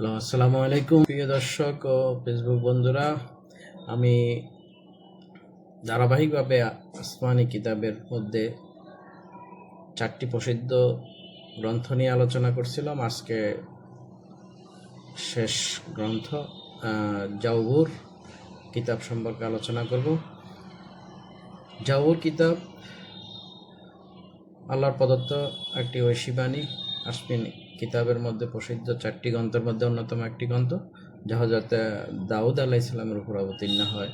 Hello আসসালামু আলাইকুম প্রিয় দর্শক ও ফেসবুক বন্ধুরা, আমি ধারাবাহিকভাবে আসমানি কিতাবের মধ্যে চারটি প্রসিদ্ধ গ্রন্থ নিয়ে আলোচনা করছিলাম। আজকে শেষ গ্রন্থ জাউর কিতাব সম্পর্কে আলোচনা করব। জাউবুর কিতাব আল্লাহর প্রদত্ত একটি ঐশী বাণী, আসমিন কিতাবের মধ্যে প্রসিদ্ধ চারটি গ্রন্থের মধ্যে অন্যতম একটি গ্রন্থ যা হজরত দাউদ আলাহ ইসলামের উপর অবতীর্ণ হয়।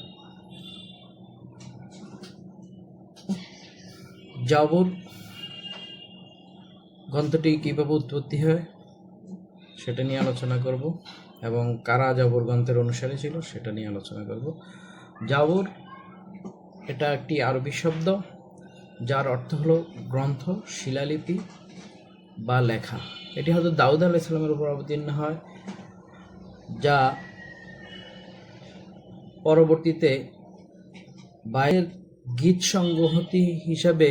জাবুর গ্রন্থটি কীভাবে উৎপত্তি হয়, সেটা নিয়ে আলোচনা করব এবং কারা জাবুর গ্রন্থের অনুসারী ছিল, সেটা নিয়ে আলোচনা করব। জাবুর এটা একটি আরবি শব্দ, যার অর্থ হলো গ্রন্থ, শিলালিপি বা লেখা। এটি হয়তো দাউদ আলাহ ইসলামের উপর অবতীর্ণ হয়, যা পরবর্তীতে বাইরের গীত সংগ্রহতি হিসাবে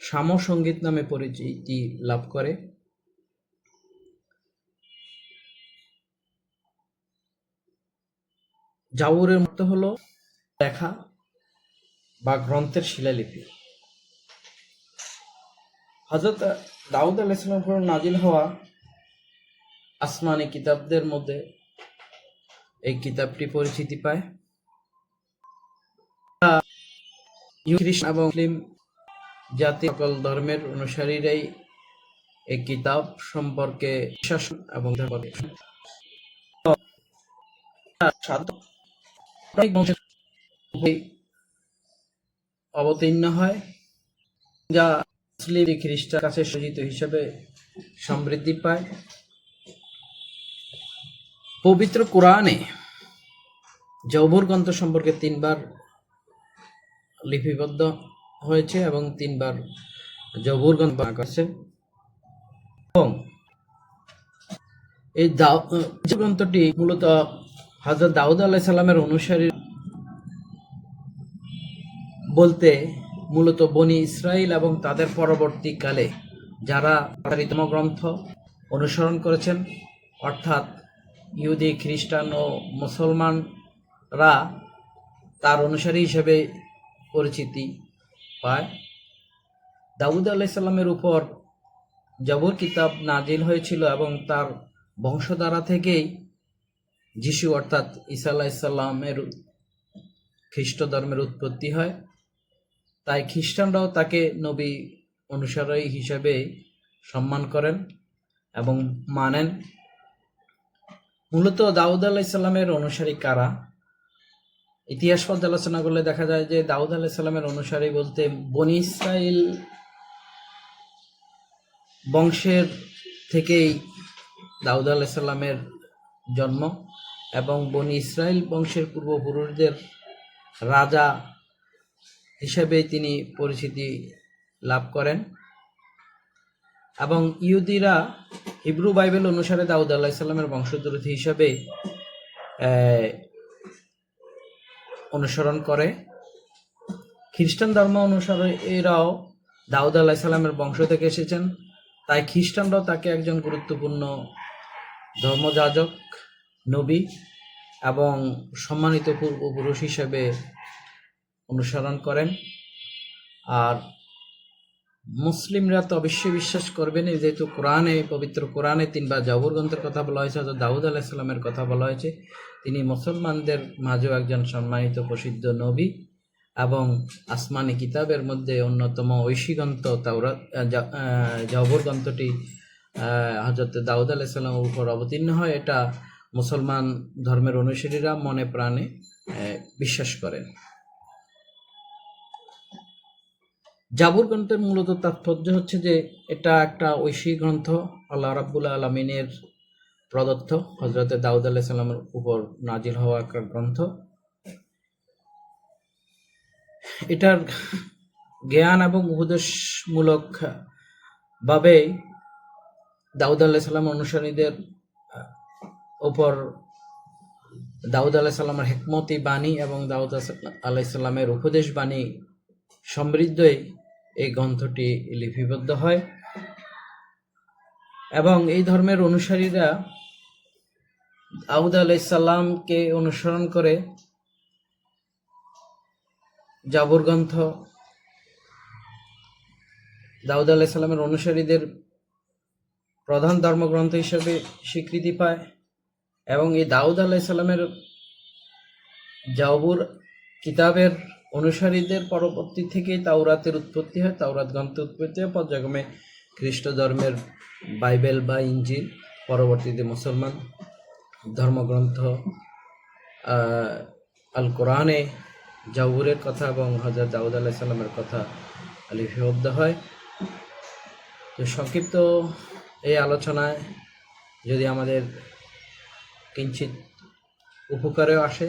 সামসঙ্গীত নামে পরিচিতি লাভ করে। জাউরের মতো হলো লেখা বা গ্রন্থের শিলালিপি। হজরত দাউদ আলাইসালাম উপর নাজিল হওয়া আসমানি কিতাবদের মধ্যে এই কিতাবটি পরিচিতি পায়। এবং মুসলিম জাতি সকল ধর্মের অনুসারীরাই এই কিতাব সম্পর্কে বিশ্বাস এবং অবতীর্ণ হয়। যা মুসলিম খ্রিস্টান কাছে সজ্জিত হিসেবে সমৃদ্ধি পায়। পবিত্র কোরআনে জৌবর গ্রন্থ সম্পর্কে তিনবার লিপিবদ্ধ হয়েছে এবং তিনবার জবুর গ্রন্থ হয়েছে। এবং এই দাউ- গ্রন্থটি মূলত হজরত দাউদ আলাহ সাল্লামের অনুসারী বলতে মূলত বনি ইসরায়েল এবং তাদের পরবর্তীকালে যারা তারিতম গ্রন্থ অনুসরণ করেছেন, অর্থাৎ ইহুদি, খ্রিস্টান ও মুসলমানরা তার অনুসারী হিসেবে পরিচিতি পায়। দাউদ আলাইসাল্লামের উপর জবর কিতাব নাজিল হয়েছিল এবং তার বংশধারা থেকেই যিশু, অর্থাৎ ঈসা আলাইসাল্লামের খ্রিস্ট ধর্মের উৎপত্তি হয়। তাই খ্রিস্টানরাও তাকে নবী অনুসারী হিসেবে সম্মান করেন এবং মানেন। মূলত দাউদ আলাইসাল্লামের অনুসারী কারা? ইতিহাস পর্যালোচনা করলে দেখা যায় যে দাউদ আলাইসাল্লামের অনুসারী বলতে বনি ইসরাইল বংশের থেকেই দাউদ আলাইসাল্লামের জন্ম এবং বনি ইসরায়েল বংশের পূর্বপুরুষদের রাজা হিসেবে তিনি পরিচিতি লাভ করেন। এবং ইহুদিরা হিব্রু বাইবেল অনুসারে দাউদ আলাহিসাল্লামের বংশোদ্ধর হিসাবে আহ, অনুসরণ করে। খ্রিস্টান ধর্ম অনুসারে এরাও দাউদ আলাহিসাল্লামের বংশ থেকে এসেছেন। তাই খ্রিস্টানরাও তাকে একজন গুরুত্বপূর্ণ ধর্মযাজক নবী এবং সম্মানিত পূর্বপুরুষ হিসেবে অনুসরণ করেন। আর মুসলিমরা তো অবশ্যই বিশ্বাস করবেন যেহেতু কোরআনে, পবিত্র কোরআনে তিনবার জাবুর গ্রন্থের কথা বলা হয়েছে অর্থাৎ দাউদ আলাহিসাল্লামের কথা বলা হয়েছে। তিনি মুসলমানদের মাঝেও একজন সম্মানিত প্রসিদ্ধ নবী এবং আসমানি কিতাবের মধ্যে অন্যতম ঐশী গ্রন্থ তাওরা জাবর গ্রন্থটি হজরত দাউদ আলাইসাল্লামের উপর অবতীর্ণ হয়। এটা মুসলমান ধর্মের অনুসারীরা মনে প্রাণে বিশ্বাস করেন। জাবুর গ্রন্থের মূলত তাৎপর্য হচ্ছে যে এটা একটা ঐশী গ্রন্থ, আল্লাহ রাব্বুল আলমিনের প্রদত্ত হজরতে দাউদ আলাহ সাল্লামের উপর নাজিল হওয়া একটা গ্রন্থ। এটার জ্ঞান এবং উপদেশমূলক ভাবে দাউদ আলাহ সাল্লাম অনুসারীদের উপর দাউদ আলাহ সাল্লামের হেকমতি বাণী এবং দাউদ আলাহ সাল্লামের উপদেশ বাণী সমৃদ্ধই এই গ্রন্থটি লিপিবদ্ধ হয় এবং এই ধর্মের অনুসারীরা দাউদ আলাইসাল্লামকে অনুসরণ করে জাবর গ্রন্থ দাউদ আলাইসাল্লামের অনুসারীদের প্রধান ধর্মগ্রন্থ হিসেবে স্বীকৃতি পায় এবং এই দাউদ আলাইসাল্লামের জাবুর কিতাবের অনুসারীদের পরবর্তী থেকেই তাওরাতের উৎপত্তি হয়, তাওরাত গ্রন্থের উৎপত্তি হয়। পর্যায়ক্রমে খ্রিস্ট ধর্মের বাইবেল বা ইঞ্জিল, পরবর্তীতে মুসলমান ধর্মগ্রন্থ আল কোরআনে জাবুরের কথা এবং হজরত দাউদ আলাহ সাল্লামের কথা লিপিবদ্ধ হয়। তো সংক্ষিপ্ত এই আলোচনায় যদি আমাদের কিঞ্চিত উপকারেও আসে,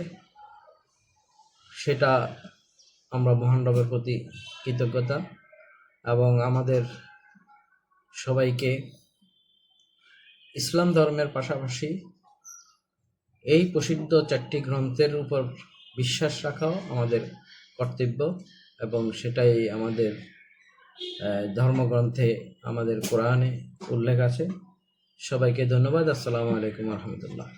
সেটা আমরা মহান রবের প্রতি কৃতজ্ঞতা এবং আমাদের সবাইকে ইসলাম ধর্মের পাশাপাশি এই প্রসিদ্ধ চারটি গ্রন্থের উপর বিশ্বাস রাখাও আমাদের কর্তব্য এবং সেটাই আমাদের ধর্মগ্রন্থে আমাদের কোরআনে উল্লেখ আছে। সবাইকে ধন্যবাদ। আসসালামু আলাইকুম রহমতুল্লাহ।